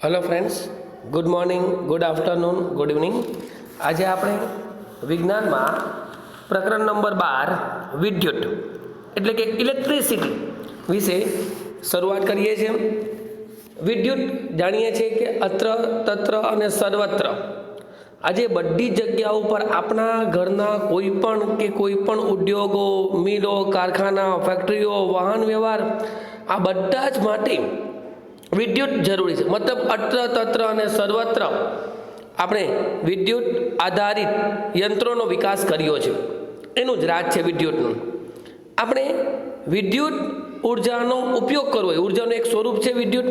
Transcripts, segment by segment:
Hello friends good morning good afternoon good evening આજે આપણે વિજ્ઞાનમાં પ્રકરણ નંબર બાર, વિદ્યુત, એટલે કે ઇલેક્ટ્રિસિટી વિશે શરૂઆત કરીએ છીએ. વિદ્યુત જાણીએ છીએ કે અત્ર, તત્ર અને સર્વત્ર. આજે બધી જગ્યાઓ પર આપણા ઘરના કોઈ પણ કે કોઈ પણ ઉદ્યોગો, મિલો, કારખાના ફેક્ટરીઓ વાહન વ્યવહાર, આ બધા જ માટે વિદ્યુત જરૂરી છે. મતલબ અત્ર તત્ર અને સર્વત્ર આપણે વિદ્યુત આધારિત યંત્રોનો વિકાસ કર્યો છે. એનું જ રાજ છે વિદ્યુતનું. આપણે વિદ્યુત ઉર્જાનો ઉપયોગ કરવો હોય. ઉર્જાનું એક સ્વરૂપ છે વિદ્યુત.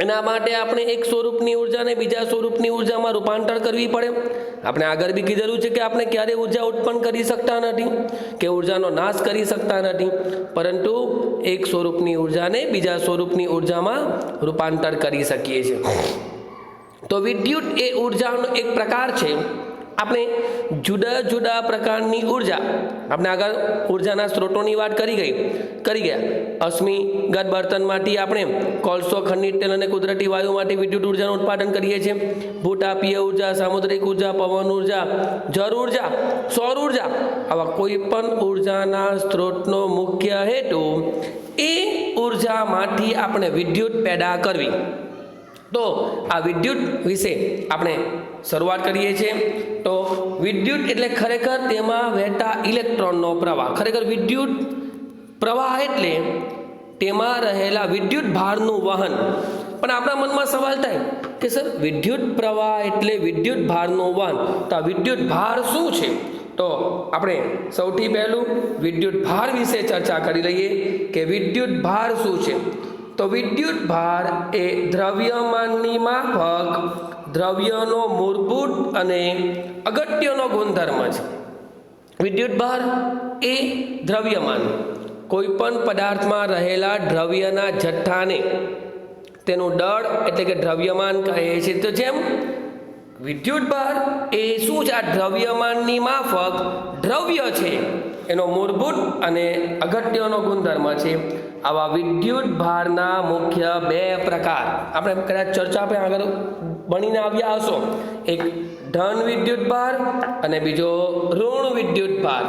એના માટે આપણે એક સ્વરૂપની ઉર્જાને બીજા સ્વરૂપની ઉર્જામાં રૂપાંતર કરવી પડે. આપણે આગળ બી કીધેલું છે કે આપણે ક્યારેય ઊર્જા ઉત્પન્ન કરી શકતા નથી, કે ઉર્જાનો નાશ કરી શકતા નથી. પરંતુ એક સ્વરૂપની ઉર્જાને બીજા સ્વરૂપની ઉર્જામાં રૂપાંતર કરી શકીએ છીએ. તો વિદ્યુત એ ઉર્જાનો એક પ્રકાર છે. આપણે જુદા જુદા પ્રકારની ઊર્જા, આપણે આગળ ઉર્જાના સ્ત્રોતોની વાત કરી ગઈ, કરી ગયા. અશ્મિગત બર્તનમાંથી આપણે કોલસો, ખનિજ તેલ અને કુદરતી વાયુમાંથી વિદ્યુત ઉર્જાનું ઉત્પાદન કરીએ છીએ. ભૂતાપીય ઊર્જા, સામુદ્રિક ઊર્જા, પવન ઊર્જા, જળ ઊર્જા, સૌર ઊર્જા, આવા કોઈ પણ ઉર્જાના સ્ત્રોતનો મુખ્ય હેતુ એ ઉર્જામાંથી આપણે વિદ્યુત પેદા કરવી. તો આ વિદ્યુત વિશે આપણે શરૂઆત કરીએ છીએ. તો વિદ્યુત એટલે ખરેખર તેમાં વહેતા ઇલેક્ટ્રોનનો પ્રવાહ. ખરેખર વિદ્યુત પ્રવાહ એટલે તેમાં રહેલા વિદ્યુત ભારનું વહન. પણ આપણા મનમાં સવાલ થાય કે સર, વિદ્યુત પ્રવાહ એટલે વિદ્યુત ભારનું વહન. તો આ વિદ્યુત ભાર શું છે? તો આપણે સૌથી પહેલું વિદ્યુત ભાર વિશે ચર્ચા કરી લઈએ કે વિદ્યુત ભાર શું છે? તો વિદ્યુત ભાર એ દ્રવ્યમાનની માફક દ્રવ્યનો મૂળભૂત અને અગત્યનો ગુણધર્મ છે. વિદ્યુત ભાર એ દ્રવ્યમાન. કોઈ પણ પદાર્થમાં રહેલા દ્રવ્યના જથ્થાને તેનું દળ એટલે કે દ્રવ્યમાન કહે છે. તો જેમ વિદ્યુત ભાર એ શું છે? આ દ્રવ્યમાનની માફક દ્રવ્ય છે. એનો મૂળભૂત અને અગત્યનો ગુણધર્મ છે. આવા વિદ્યુત ભારના મુખ્ય બે પ્રકાર. આપણે કદાચ ચર્ચા આપણે આગળ? ભણીને આવ્યા હશો. એક ધન વિદ્યુત ભાર અને બીજો ઋણ વિદ્યુત ભાર.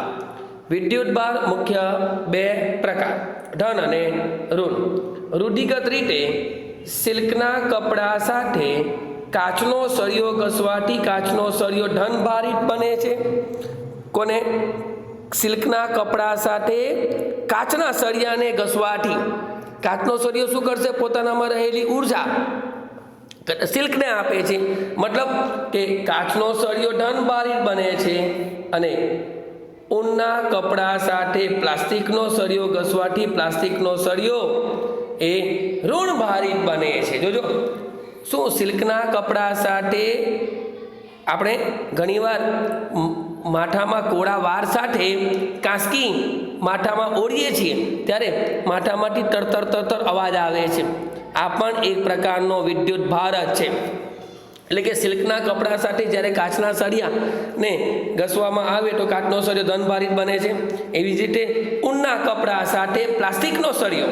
વિદ્યુત ભાર મુખ્ય બે પ્રકાર, ધન અને ઋણ. રૂઢિગત રીતે સિલ્કના કપડા સાથે કાચનો સળિયો ઘસવાથી કાચનો સળિયો ધન ભારિત બને છે. કોને? સિલ્કના કપડા સાથે કાચના સળિયાને ઘસવાથી. કાચનો સળિયો શું કરશે? પોતાનામાં રહેલી ઊર્જા સિલ્કને આપે છે. મતલબ કે કાચનો સળિયો ધન બારી બને છે અને ઊનના કપડા સાથે પ્લાસ્ટિકનો સળિયો, ઘસવાથી પ્લાસ્ટિકનો સળિયો એ ઋણ ભારિત બને છે. જોજો, શું સિલ્કના કપડા સાથે આપણે ઘણીવાર માથામાં કોળા વાર સાથે કાંસકી માથામાં ઓળીએ છીએ, ત્યારે માથામાંથી તરતર તરતર અવાજ આવે છે. આ પણ એક પ્રકારનો વિદ્યુત ભાર જ છે. એટલે કે સિલ્કના કપડા સાથે જ્યારે કાચના સળિયાને ઘસવામાં આવે તો કાચનો સળિયો ધનભારિત બને છે. એવી જ રીતે ઊનના કપડા સાથે પ્લાસ્ટિકનો સળિયો,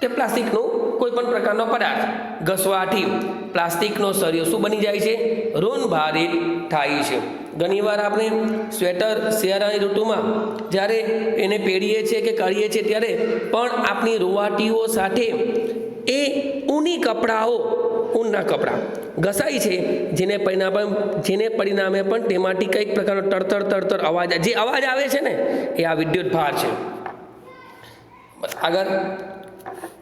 કે પ્લાસ્ટિકનું કોઈ પણ પ્રકારનો પદાર્થ, ઘસવાથી પ્લાસ્ટિકનો સળિયો શું બની જાય છે? ઋણભારિત થાય છે. ઘણીવાર આપણે સ્વેટર, શિયાળાની ઋતુમાં જ્યારે એને પહેરીએ છીએ કે કરીએ છીએ ત્યારે પણ આપણી રૂવાટીઓ સાથે એ ઊની કપડાઓ, ઊનના કપડાં. ઘસાય છે, જેને પરિણામે જેને પરિણામે પણ તેમાંથી કંઈક પ્રકારનો તરતર તરતર અવાજ જે અવાજ આવે છે ને, એ આ વિદ્યુત ભાર છે. આગળ.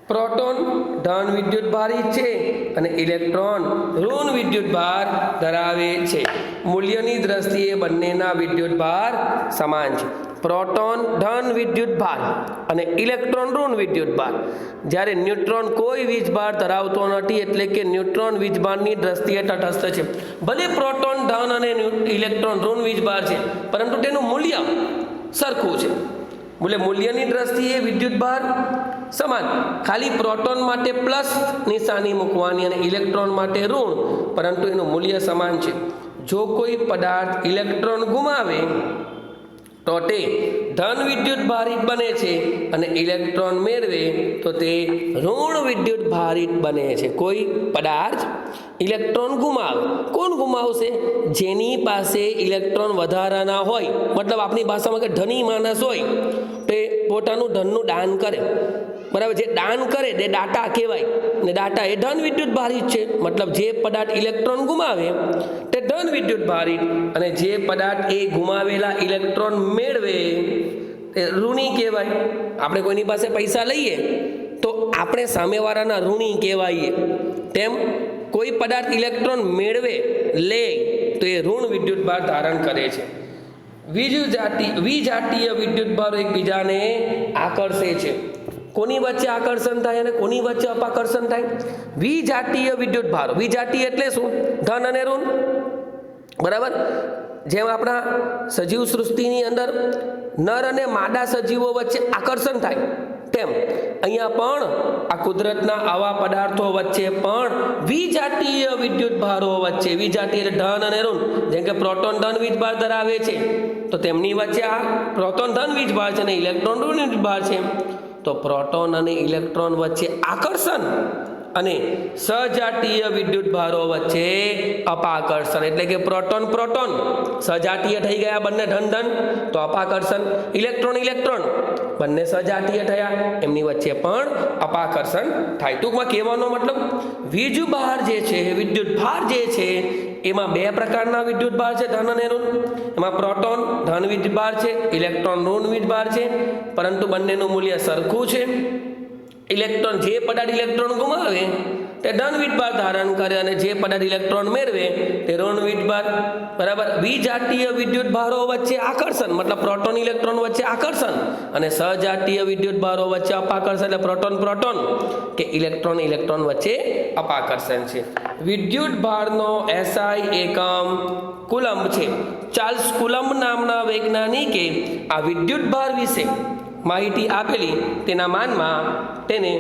પ્રોટોન ધન વિદ્યુત ભારી છે અને ઇલેક્ટ્રોન ઋણ વિદ્યુત ભાર ધરાવે છે. મૂલ્યની દ્રષ્ટિએ બંનેના વિદ્યુત ભાર સમાન છે. પ્રોટોન ધન વિદ્યુત ભાર અને ઇલેક્ટ્રોન ઋણ વિદ્યુત ભાર. જ્યારે ન્યુટ્રોન કોઈ વીજભાર ધરાવતો નથી એટલે કે ન્યુટ્રોન વીજભારની દ્રષ્ટિએ તટસ્થ છે. ભલે પ્રોટોન ધન અને ઇલેક્ટ્રોન ઋણ વીજભાર છે, પરંતુ તેનું મૂલ્ય સરખું છે. એટલે મૂલ્યની દ્રષ્ટિએ વિદ્યુત ભાર સમાન, ખાલી પ્રોટોન માટે પ્લસ નિશાની મૂકવાની અને ઇલેક્ટ્રોન માટે ઋણ, પરંતુ એનું મૂલ્ય સમાન છે. જો કોઈ પદાર્થ ઇલેક્ટ્રોન ગુમાવે તો તે ધન વિદ્યુત ભારિત બને છે અને ઇલેક્ટ્રોન મેળવે તો તે ઋણ વિદ્યુત ભારિત બને છે. કોઈ પદાર્થ ઇલેક્ટ્રોન ગુમાવે. કોણ ગુમાવશે? જેની પાસે ઇલેક્ટ્રોન વધારાના હોય. મતલબ આપણી ભાષામાં કે ધની માણસ હોય. તે પોતાનું ધનનું દાન કરે. બરાબર, જે દાન કરે તે ડાટા કહેવાય. ને ડાટા એ ધન વિદ્યુત ભારિત છે. મતલબ જે પદાર્થ ઇલેક્ટ્રોન ગુમાવે, તે ધન વિદ્યુત ભારિત. અને જે પદાર્થ એ ગુમાવેલા ઇલેક્ટ્રોન મેળવે, તે ઋણી કહેવાય. આપણે કોઈની પાસે પૈસા લઈએ, તો આપણે સામેવાળાના ઋણી કહેવાઈએ. તેમ કોઈ પદાર્થ ઇલેક્ટ્રોન મેળવે, લે, તો એ ઋણ વિદ્યુત ભાર ધારણ કરે છે. વિજજાતિ, વિજાતીય વિદ્યુત ભાર એકબીજાને આકર્ષે છે. કોની વચ્ચે આકર્ષણ થાય અને કોની વચ્ચે અપાકર્ષણ થાય? વિજાતીય વિદ્યુત ભારો. વિજાતીય એટલે શું? ધન અને ઋણ. બરાબર? જેમ આપણા સજીવ સૃષ્ટિની અંદર નર અને માદા સજીવો વચ્ચે આકર્ષણ થાય, તેમ. અહીંયા પણ આ કુદરતના આવા પદાર્થો વચ્ચે પણ વિજાતીય વિદ્યુત ભારો વચ્ચે, વિજાતીય એટલે ધન અને ઋણ. જેમ કે પ્રોટોન ધન વીજભાર ધરાવે છે, તો તેમની વચ્ચે આ પ્રોટોન ધન વીજભાર છે અને ઇલેક્ટ્રોન ઋણ વીજભાર છે. તો પ્રોટોન અને ઇલેક્ટ્રોન વચ્ચે આકર્ષણ અને સજાતીય વિદ્યુત ભારો વચ્ચે અપાકર્ષણ. એટલે કે પ્રોટોન પ્રોટોન. સજાતીય થઈ ગયા બંને ધન ધન તો અપાકર્ષણ, ઇલેક્ટ્રોન ઇલેક્ટ્રોન. બંને સજાતીય થયા, એમની વચ્ચે પણ અપાકર્ષણ થાય. ટૂંકમાં કહેવાનો મતલબ વીજ ભાર જે છે વિદ્યુત ભાર જે છે એમાં બે પ્રકારના વિદ્યુત ભાર છે, ધન અને ઋણ. એમાં પ્રોટોન, ધન વીજ ભાર છે, ઇલેક્ટ્રોન, ઋણ વીજ ભાર છે. પરંતુ બંનેનું મૂલ્ય સરખું છે. ઇલેક્ટ્રોન જે પદાર્થ ઇલેક્ટ્રોન ગુમાવે તે ધન વિટબાર ધારણ કરે અને જે પદાર્થ ઇલેક્ટ્રોન મેળવે, તે ઋણ વિટબાર બરાબર? વિજાતીય વિદ્યુત ભારો વચ્ચે આકર્ષણ, મતલબ પ્રોટોન ઇલેક્ટ્રોન વચ્ચે આકર્ષણ અને સજાતીય વિદ્યુત ભારો વચ્ચે અપાકર્ષણ, એટલે પ્રોટોન પ્રોટોન કે ઇલેક્ટ્રોન ઇલેક્ટ્રોન વચ્ચે અપાકર્ષણ છે. વિદ્યુત ભારનો એસઆઈ એકમ કુલંબ છે. ચાર્લ્સ કુલંબ નામના વૈજ્ઞાનિકે આ વિદ્યુત ભાર વિશે માહિતી આપેલી તેના માનમાં તેને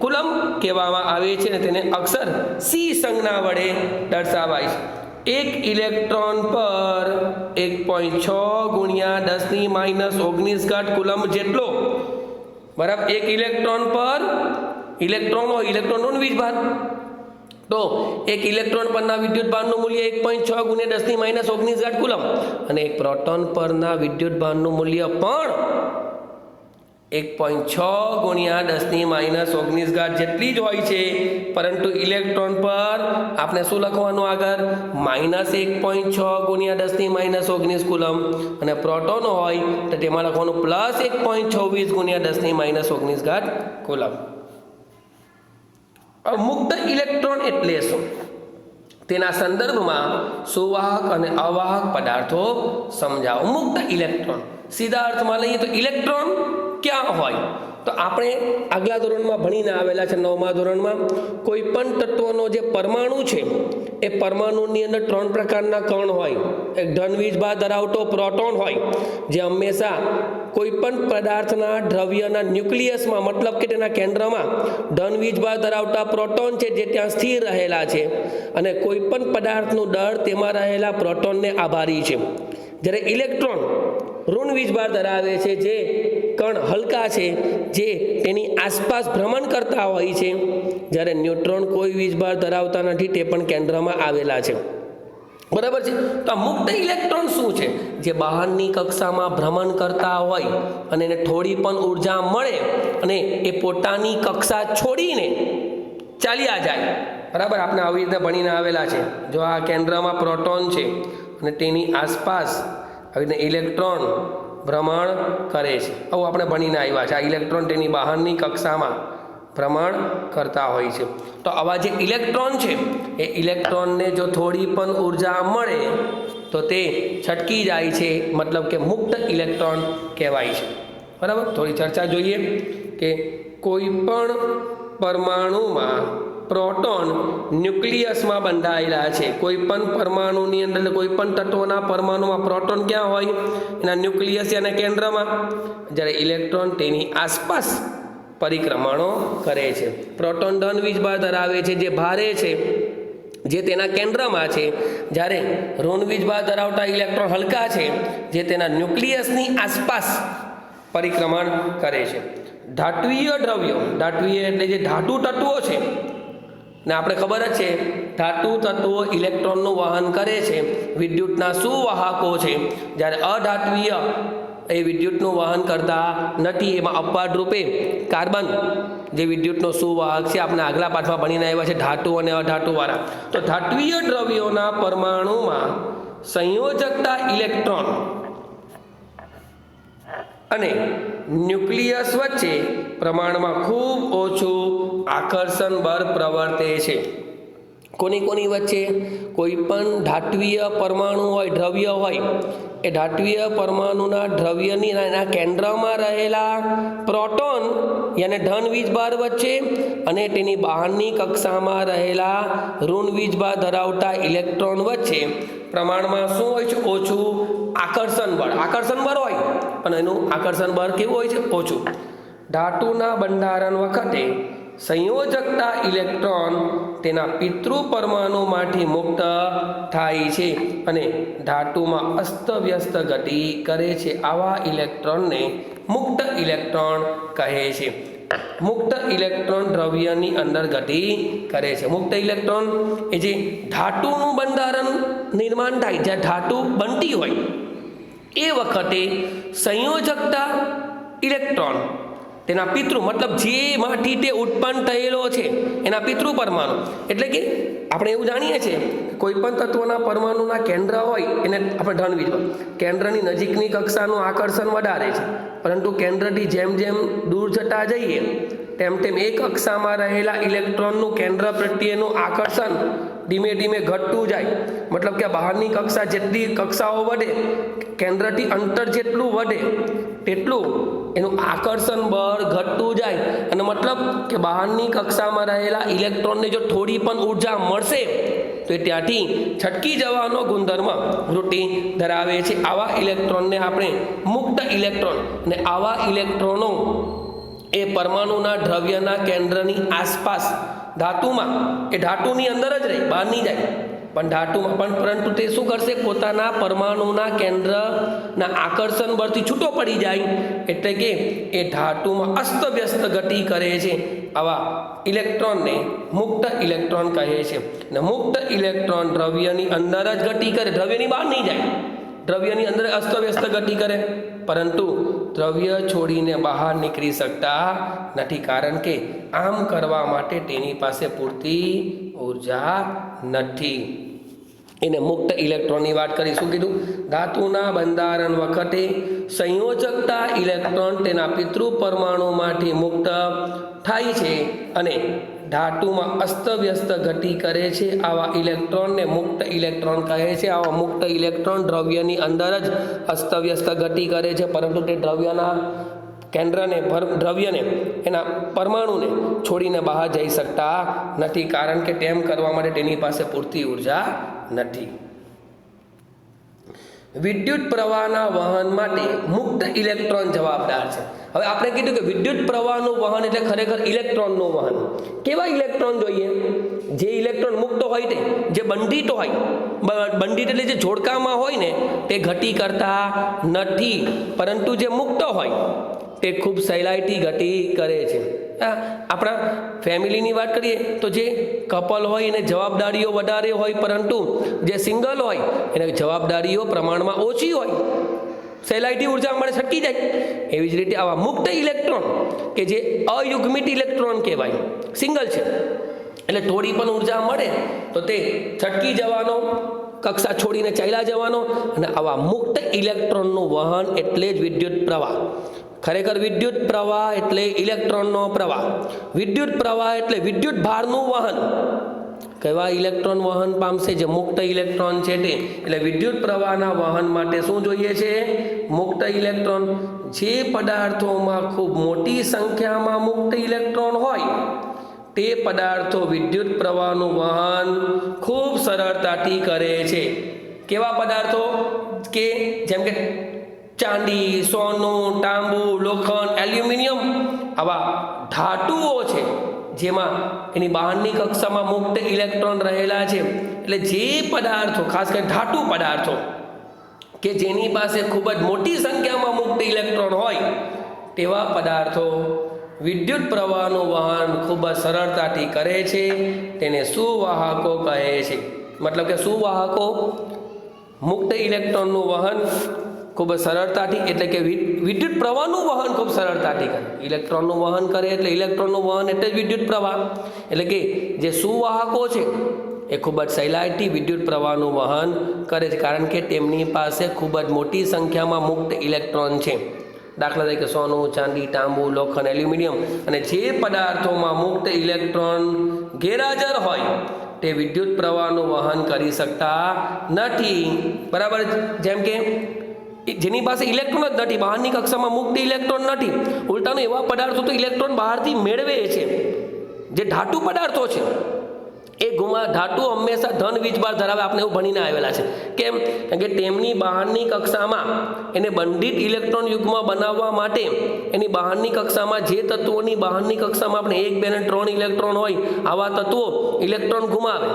કુલમ કહેવામાં આવે છે અને તેને અક્ષર સી સંજ્ઞા વડે દર્શાવાય છે. એક ઇલેક્ટ્રોન પર એક પોઈન્ટ છ ગુણ્યા દસની માઇનસ ઓગણીસ ઘાટ કુલમ જેટલો. બરાબર એક ઇલેક્ટ્રોન પર ઇલેક્ટ્રોન હોય, ઇલેક્ટ્રોનનો વીજભાર તો એક ઇલેક્ટ્રોન પરના વિદ્યુત ભારનું મૂલ્ય એક પોઈન્ટ છ ગુણ્યા દસની માઇનસ ઓગણીસ ઘાટ કુલમ. અને એક પ્રોટોન પરના વિદ્યુત ભારનું મૂલ્ય પણ એક પોઈન્ટ છ ગુણ્યા દસની માઇનસ ઓગણીસ ઘાત જેટલી જ હોય છે. પરંતુ ઇલેક્ટ્રોન પર આપણે શું લખવાનું આગળ? માઇનસ એક પોઈન્ટ છ ગુણ્યા દસની માઇનસ ઓગણીસ કુલમ અને પ્રોટોન હોય તો તેમાં લખવાનું પ્લસ એક પોઈન્ટ છવ્વીસ ગુણ્યા દસની માઇનસ ઓગણીસ ઘાત કુલમ મુક્ત ઇલેક્ટ્રોન એટલે શું? તેના સંદર્ભમાં સુવાહક અને અવાહક પદાર્થો સમજાવો. મુક્ત ઇલેક્ટ્રોન. સીધા અર્થમાં લઈએ તો ઇલેક્ટ્રોન ક્યાં હોય? તો આપણે આગલા ધોરણમાં ભણીને આવેલા છે નવમા ધોરણમાં. કોઈ પણ તત્વનો જે પરમાણુ છે, એ પરમાણુની અંદર ત્રણ પ્રકારના કણ હોય. એક ધન વીજભાર ધરાવતો પ્રોટોન હોય, જે હંમેશા કોઈ પણ પદાર્થના, દ્રવ્યના ન્યુક્લિયસમાં, મતલબ કે તેના કેન્દ્રમાં ધન વીજભાર ધરાવતા પ્રોટોન છે, જે ત્યાં સ્થિર રહેલા છે. અને કોઈ પણ પદાર્થનું દળ તેમાં રહેલા પ્રોટોનને આભારી છે. જ્યારે ઇલેક્ટ્રોન ઋણ વીજભાર ધરાવે છે, જે કણ હલકા છે જે તેની આસપાસ ભ્રમણ કરતા હોય છે. જ્યારે ન્યુટ્રોન કોઈ વીજભાર ધરાવતા નથી, તે પણ કેન્દ્રમાં આવેલા છે. બરાબર છે? તો આ મુક્ત ઇલેક્ટ્રોન શું છે? જે બહારની કક્ષામાં ભ્રમણ કરતા હોય અને એને થોડી પણ ઊર્જા મળે અને એ પોતાની કક્ષા છોડીને ચાલ્યા જાય. બરાબર? આપણે આવી રીતે ભણીને આવેલા છે. જો આ કેન્દ્રમાં પ્રોટોન છે અને તેની આસપાસ આવી રીતે ઇલેક્ટ્રોન ભ્રમણ કરે છે. આવું આપણે ભણીને આવ્યા છે. આ ઇલેક્ટ્રોન તેની બહારની કક્ષામાં ભ્રમણ કરતા હોય છે. તો આવા જે ઇલેક્ટ્રોન છે, એ ઇલેક્ટ્રોનને જો થોડી પણ ઊર્જા મળે, તો તે છટકી જાય છે. મતલબ કે મુક્ત ઇલેક્ટ્રોન કહેવાય છે. બરાબર? થોડી ચર્ચા જોઈએ કે કોઈ પણ પરમાણુમાં પ્રોટોન ન્યુક્લિયસમાં બંધાયેલા છે. કોઈ પણ પરમાણુની અંદર, કોઈ પણ તત્વોના પરમાણુમાં પ્રોટોન ક્યાં હોય? એના ન્યુક્લિયસ એના કેન્દ્રમાં? જ્યારે ઇલેક્ટ્રોન તેની આસપાસ પરિક્રમણો કરે છે. પ્રોટોન ધન વીજભાર ધરાવે છે, જે ભારે છે, જે તેના કેન્દ્રમાં છે. જ્યારે ઋણ વીજભાર ધરાવતા ઇલેક્ટ્રોન હલકા છે, જે તેના ન્યુક્લિયસની આસપાસ પરિક્રમણ કરે છે. ધાત્વીય દ્રવ્યો, ધાતવીય એટલે જે ધાતુ તત્વો છે ને આપણે ખબર જ છે, ધાતુ તત્વો ઇલેક્ટ્રોનનું વહન કરે છે, વિદ્યુતના સુવાહકો છે. જ્યારે અધાત્વીય એ વિદ્યુતનું વહન કરતા નથી, એમાં અપવાદ રૂપે કાર્બન, જે વિદ્યુતનો સુવાહક છે, આપણે આગલા પાઠમાં ભણીને આવ્યા છે, ધાતુ અને અધાતુવાળા. તો ધાત્વીય દ્રવ્યોના પરમાણુમાં સંયોજકતા ઇલેક્ટ્રોન અને ન્યુક્લિયસ વચ્ચે પ્રમાણમાં ખૂબ ઓછું આકર્ષણ બળ પ્રવર્તે છે. કોની કોની વચ્ચે? કોઈ પણ ધાત્વીય પરમાણુ હોય, દ્રવ્ય હોય, એ ધાત્વીય પરમાણુના દ્રવ્યની એના કેન્દ્રમાં રહેલા પ્રોટોન યાને ધન વીજભાર વચ્ચે અને તેની બહારની કક્ષામાં રહેલા ઋણ વીજભાર ધરાવતા ઇલેક્ટ્રોન વચ્ચે. પ્રમાણમાં શું હોય છે? ઓછું આકર્ષણ બળ. આકર્ષણ બળ હોય, પણ એનું આકર્ષણ બળ કેવું હોય છે? ઓછું. ધાતુના બંધારણ વખતે સંયોજકતા ઇલેક્ટ્રોન તેના પિતૃ પરમાણુમાંથી મુક્ત થાય છે અને ધાતુમાં અસ્તવ્યસ્ત ગતિ કરે છે. આવા ઇલેક્ટ્રોનને મુક્ત ઇલેક્ટ્રોન કહે છે. મુક્ત ઇલેક્ટ્રોન દ્રવ્યની અંદર ગતિ કરે છે. મુક્ત ઇલેક્ટ્રોન એ જે ધાતુનું બંધારણ નિર્માણ થાય, જ્યાં ધાતુ બનતી હોય, એ વખતે સંયોજકતા ઇલેક્ટ્રોન તેના પિતૃ, મતલબ જેમાંથી તે ઉત્પન્ન થયેલો છે, એના પિતૃ પરમાણુ. એટલે કે આપણે એવું જાણીએ છીએ કે કોઈ પણ તત્વના પરમાણુના કેન્દ્ર હોય, એને આપણે ધન વીજ કેન્દ્રની નજીકની કક્ષાનું આકર્ષણ વધારે છે. પરંતુ કેન્દ્રથી જેમ જેમ દૂર જતા જઈએ, તેમ તેમ એક કક્ષામાં રહેલા ઇલેક્ટ્રોનનું કેન્દ્ર પ્રત્યેનું આકર્ષણ ધીમે ધીમે ઘટતું જાય. મતલબ કે બહારની કક્ષા જેટલી કક્ષાઓ વધે, કેન્દ્રથી અંતર જેટલું વધે, તેટલું એનું આકર્ષણ બળ ઘટતું જાય અને મતલબ કે બહારની કક્ષામાં રહેલા ઇલેક્ટ્રોનને જો થોડી પણ ઊર્જા મળશે, તો એ ત્યાંથી છટકી જવાનો ગુણધર્મ વૃત્તિ ધરાવે છે. આવા ઇલેક્ટ્રોનને આપણે મુક્ત ઇલેક્ટ્રોન અને આવા ઇલેક્ટ્રોનો એ પરમાણુના દ્રવ્યના કેન્દ્રની આસપાસ ધાતુમાં, એ ધાતુની અંદર જ રહે, બહાર નહીં જાય. પણ ધાતુમાં પણ પરંતુ તે શું કરશે? પોતાના પરમાણુના કેન્દ્રના આકર્ષણ બળથી છૂટો પડી જાય. એટલે કે એ ધાતુમાં અસ્તવ્યસ્ત ગતિ કરે છે. આવા ઇલેક્ટ્રોનને મુક્ત ઇલેક્ટ્રોન કહે છે. ને મુક્ત ઇલેક્ટ્રોન દ્રવ્યની અંદર જ ગતિ કરે. દ્રવ્યની બહાર નહીં જાય. દ્રવ્યની અંદર અસ્તવ્યસ્ત ગતિ કરે. પરંતુ દ્રવ્ય છોડીને બહાર નીકળી શકતા નથી. કારણ કે આમ કરવા માટે તેની પાસે પૂરતી ઊર્જા નથી. એને મુક્ત ઇલેક્ટ્રોનની વાત કરી. શું કીધું? ધાતુના બંધારણ વખતે સંયોજકતા ઇલેક્ટ્રોન તેના પિતૃ પરમાણુમાંથી મુક્ત થાય છે અને ધાતુમાં અસ્તવ્યસ્ત ગતિ કરે છે. આવા ઇલેક્ટ્રોનને મુક્ત ઇલેક્ટ્રોન કહે છે. આવા મુક્ત ઇલેક્ટ્રોન દ્રવ્યની અંદર જ અસ્તવ્યસ્ત ગતિ કરે છે. પરંતુ તે દ્રવ્યના કેન્દ્રને દ્રવ્યને, એના પરમાણુને છોડીને બહાર જઈ શકતા નથી. કારણ કે તેમ કરવા માટે તેની પાસે પૂરતી ઊર્જા નથી. વિદ્યુત પ્રવાહના વહન માટે મુક્ત ઇલેક્ટ્રોન જવાબદાર છે. હવે આપણે કીધું કે વિદ્યુત પ્રવાહનું વહન એટલે ખરેખર ઇલેક્ટ્રોનનું વહન. કેવા ઇલેક્ટ્રોન જોઈએ? જે ઇલેક્ટ્રોન મુક્ત હોય તે જે બંધિત હોય બંધિત એટલે જે જોડકામાં હોય ને, તે ઘટી કરતા નથી. પરંતુ જે મુક્ત હોય, તે ખૂબ સહેલાઈથી ઘટી કરે છે. આપણા ફેમિલીની વાત કરીએ તો જે કપલ હોય એને જવાબદારીઓ વધારે હોય, પરંતુ જે સિંગલ હોય એને જવાબદારીઓ પ્રમાણમાં ઓછી હોય. સહેલાઈથી ઊર્જા મળે છટકી જાય. એવી જ રીતે આવા મુક્ત ઇલેક્ટ્રોન કે જે અયુગ્મિત ઇલેક્ટ્રોન કહેવાય. સિંગલ છે. એટલે થોડી પણ ઊર્જા મળે તો તે છટકી જવાનો, કક્ષા છોડીને ચાલ્યા જવાનો અને આવા મુક્ત ઇલેક્ટ્રોનનું વહન એટલે જ વિદ્યુત પ્રવાહ. ખરેખર વિદ્યુત પ્રવાહ એટલે ઇલેક્ટ્રોનનો પ્રવાહ. વિદ્યુત પ્રવાહ એટલે વિદ્યુત ભારનું વહન. કેવા ઇલેક્ટ્રોન વહન પામશે? જે મુક્ત ઇલેક્ટ્રોન છે તે. એટલે વિદ્યુત પ્રવાહના વહન માટે શું જોઈએ છે? મુક્ત ઇલેક્ટ્રોન. જે પદાર્થોમાં ખૂબ મોટી સંખ્યામાં મુક્ત ઇલેક્ટ્રોન હોય, તે પદાર્થો વિદ્યુત પ્રવાહનું વહન ખૂબ સરળતાથી કરે છે. કેવા પદાર્થો? કે જેમ કે ચાંદી, સોનું, તાંબુ, લોખંડ, એલ્યુમિનિયમ આવા ધાતુઓ છે જેમાં એની બહારની કક્ષામાં મુક્ત ઇલેક્ટ્રોન રહેલા છે. એટલે જે પદાર્થો, ખાસ કરીને ધાતુ પદાર્થો, કે જેની પાસે ખૂબ જ મોટી સંખ્યામાં મુક્ત ઇલેક્ટ્રોન હોય, તેવા પદાર્થો વિદ્યુત પ્રવાહનું વહન ખૂબ જ સરળતાથી કરે છે. તેને સુવાહકો કહે છે. મતલબ કે સુવાહકો મુક્ત ઇલેક્ટ્રોનનું વહન ખૂબ જ સરળતાથી એટલે કે વિદ્યુત પ્રવાહનું વહન ખૂબ સરળતાથી કરે. ઇલેક્ટ્રોનનું વહન કરે એટલે ઇલેક્ટ્રોનનું વહન એટલે વિદ્યુત પ્રવાહ. એટલે કે જે સુવાહકો છે, એ ખૂબ જ સહેલાઈથી વિદ્યુત પ્રવાહનું વહન કરે છે. કારણ કે તેમની પાસે ખૂબ જ મોટી સંખ્યામાં મુક્ત ઇલેક્ટ્રોન છે. દાખલા તરીકે સોનું, ચાંદી, તાંબુ, લોખંડ, એલ્યુમિનિયમ અને જે પદાર્થોમાં મુક્ત ઇલેક્ટ્રોન ગેરહાજર હોય, તે વિદ્યુત પ્રવાહનું વહન કરી શકતા નથી. બરાબર જેમ કે જેની પાસે ઇલેક્ટ્રોન જ નથી, બહારની કક્ષામાં મુક્ત ઇલેક્ટ્રોન નથી. ઉલટાનું એવા પદાર્થો તો ઇલેક્ટ્રોન બહારથી મેળવે છે. જે ધાતુ પદાર્થો છે, એ ગુમા ધાતુ હંમેશા ધન વીજભાર ધરાવે, આપણે એવું ભણીને આવેલા છે. કેમ? કારણ કે તેમની બહારની કક્ષામાં એને બંધિત ઇલેક્ટ્રોન યુગમાં બનાવવા માટે એની બહારની કક્ષામાં જે તત્વોની બહારની કક્ષામાં આપણે એક, બે ને ત્રણ ઇલેક્ટ્રોન હોય, આવા તત્વો ઇલેક્ટ્રોન ગુમાવે.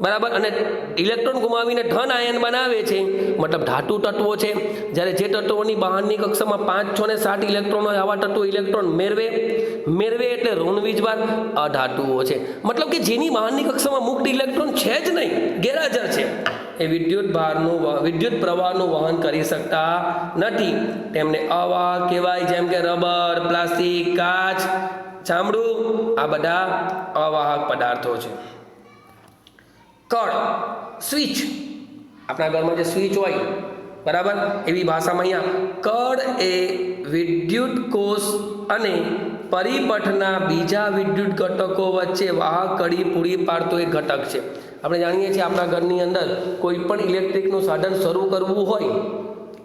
બરાબર? અને ઇલેક્ટ્રોન ગુમાવીને ધન આયન બનાવે છે. મતલબ ધાતુ તત્વો છે. જ્યારે જે તત્વોની બહારની કક્ષામાં પાંચ, છ ને સાત ઇલેક્ટ્રોન આવા તત્વો ઇલેક્ટ્રોન મેળવે મેળવે એટલે ઋણ વીજભાર અધાતુઓ છે. મતલબ કે જેની બહારની કક્ષામાં મુક્ત ઇલેક્ટ્રોન છે જ નહીં, ગેરહાજર છે. એ વિદ્યુત ભારનું વિદ્યુત પ્રવાહનું વહન કરી શકતા નથી. તેમને અવા કહેવાય, જેમ કે રબર, પ્લાસ્ટિક, કાચ, ચામડું, આ બધા અવાહક પદાર્થો છે. કળ, સ્વિચ. આપણા ઘરમાં જે સ્વિચ હોય, બરાબર? એવી ભાષામાં અહીંયા કળ એ વિદ્યુત કોષ અને પરિપથના બીજા વિદ્યુત ઘટકો વચ્ચે વાહક કડી પૂરી પાડતો એક ઘટક છે. આપણે જાણીએ છીએ આપણા ઘરની અંદર કોઈ પણ ઇલેક્ટ્રિકનું સાધન શરૂ કરવું હોય,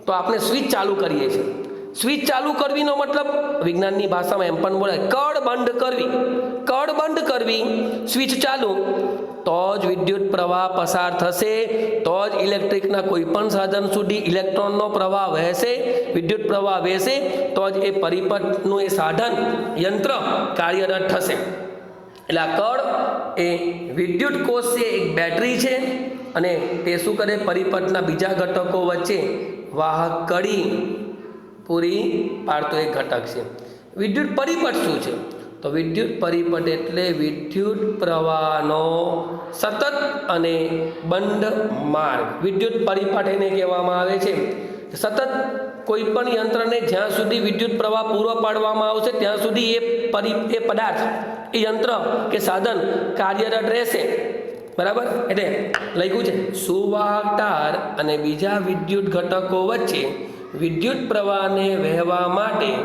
તો આપણે સ્વિચ ચાલુ કરીએ છીએ. સ્વિચ ચાલુ કરવીનો મતલબ વિજ્ઞાનની ભાષામાં એમ પણ બોલાય કળ બંધ કરવી. કળ બંધ કરવી, સ્વિચ ચાલુ, તો જ વિદ્યુત પ્રવાહ પસાર થશે, તો જ ઇલેક્ટ્રિકના કોઈ પણ સાધન સુધી ઇલેક્ટ્રોનનો પ્રવાહ વહેશે, વિદ્યુત પ્રવાહ વહેશે, તો જ એ પરિપથનું એ સાધન યંત્ર કાર્યરત થશે. એટલે આ કળ એ વિદ્યુત કોષ છે એક બેટરી છે અને તે શું કરે? પરિપથના બીજા ઘટકો વચ્ચે વાહક કડી પૂરી પાડતો એક ઘટક છે. વિદ્યુત પરિપટ શું છે? તો વિદ્યુત પરિપટ એટલે વિદ્યુત પ્રવાહનો સતત અને બંધ માર્ગ. વિદ્યુત પરિપટ એને કહેવામાં આવે છે. સતત કોઈ પણ યંત્રને જ્યાં સુધી વિદ્યુત પ્રવાહ પૂરો પાડવામાં આવશે, ત્યાં સુધી એ પરિ, એ પદાર્થ, એ યંત્ર કે સાધન કાર્યરત રહેશે. બરાબર? એટલે લખ્યું છે, સુવાહક તાર અને બીજા વિદ્યુત ઘટકો વચ્ચે વિદ્યુત પ્રવાહને વહેવા માટે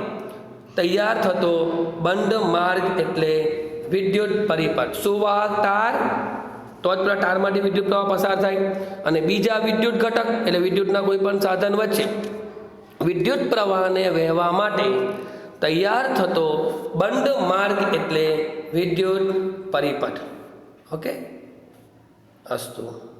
તૈયાર થતો બંધ માર્ગ એટલે વિદ્યુત પરિપથ. સુવાહક તાર? તો જ પેલા તારમાંથી વિદ્યુત પ્રવાહ પસાર થાય. અને બીજા વિદ્યુત ઘટક, એટલે વિદ્યુતના કોઈ પણ સાધન વચ્ચે, વિદ્યુત પ્રવાહને વહેવા માટે તૈયાર થતો બંધ માર્ગ એટલે વિદ્યુત પરિપથ. ઓકે? અસ્તુ.